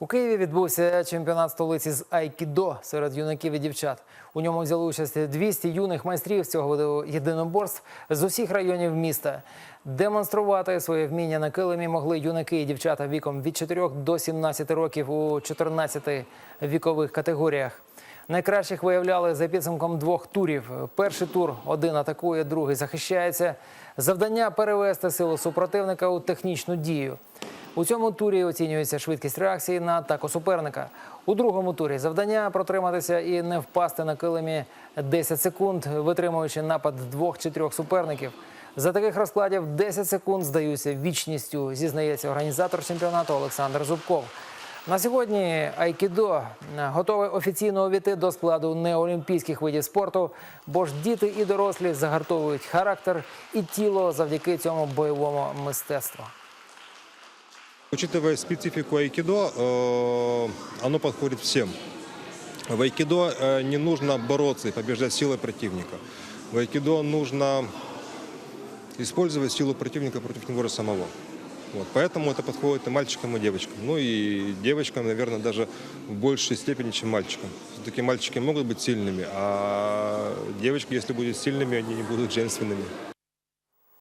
У Києві відбувся чемпіонат столиці з айкідо серед юнаків і дівчат. У ньому взяли участь 200 юних майстрів цього виду єдиноборств з усіх районів міста. Демонструвати своє вміння на килимі могли юнаки і дівчата віком від 4 до 17 років у 14 вікових категоріях. Найкращих виявляли за підсумком двох турів. Перший тур один атакує, другий захищається. Завдання перевести силу супротивника у технічну дію. У цьому турі оцінюється швидкість реакції на атаку суперника. У другому турі завдання протриматися і не впасти на килимі 10 секунд, витримуючи напад двох чи трьох суперників. За таких розкладів 10 секунд здаються вічністю, зізнається організатор чемпіонату Олександр Зубков. На сьогодні Айкідо готове офіційно увійти до складу неолімпійських видів спорту, бо ж діти і дорослі загартовують характер і тіло завдяки цьому бойовому мистецтву. Учитывая специфику айкидо, э, оно подходит всем. В айкидо э, не нужно бороться и побеждать силой противника. В айкидо нужно использовать силу противника против него же самого. Вот, поэтому это подходит и мальчикам, и девочкам. Ну и девочкам, наверное, даже в большей степени, чем мальчикам. Все-таки мальчики могут быть сильными, а девочки, если будут сильными, они не будут женственными.